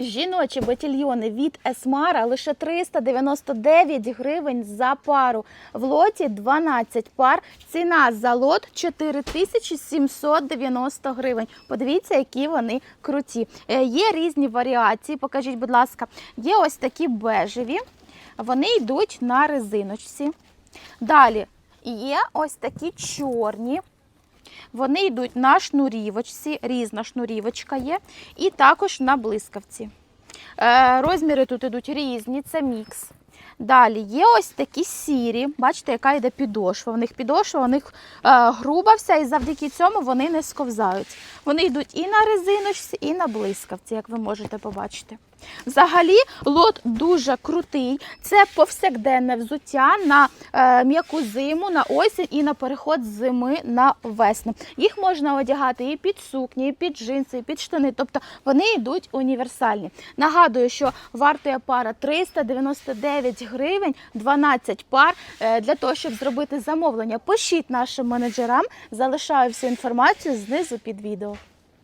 Жіночі ботильйони від Есмара лише 399 гривень за пару. В лоті 12 пар. Ціна за лот 4790 гривень. Подивіться, які вони круті. Е, Є різні варіації. Покажіть, будь ласка, є ось такі бежеві. Вони йдуть на резиночці. Далі є ось такі чорні. Вони йдуть на шнурівочці, різна шнурівочка є, і також на блискавці. Е, розміри тут йдуть різні, це мікс. Далі є ось такі сірі. Бачите, яка йде підошва. У них підошва, у них е, груба вся, і завдяки цьому вони не сковзають. Вони йдуть і на резиночці, і на блискавці, як ви можете побачити. Взагалі, лот дуже крутий. Це повсякденне взуття на е, м'яку зиму, на осінь і на переход зими на весну. Їх можна одягати і під сукні, і під джинси, і під штани. Тобто вони йдуть універсальні. Нагадую, що вартує пара 399 гривень, 12 пар. Е, Для того, щоб зробити замовлення, пишіть нашим менеджерам. Залишаю всю інформацію знизу під відео.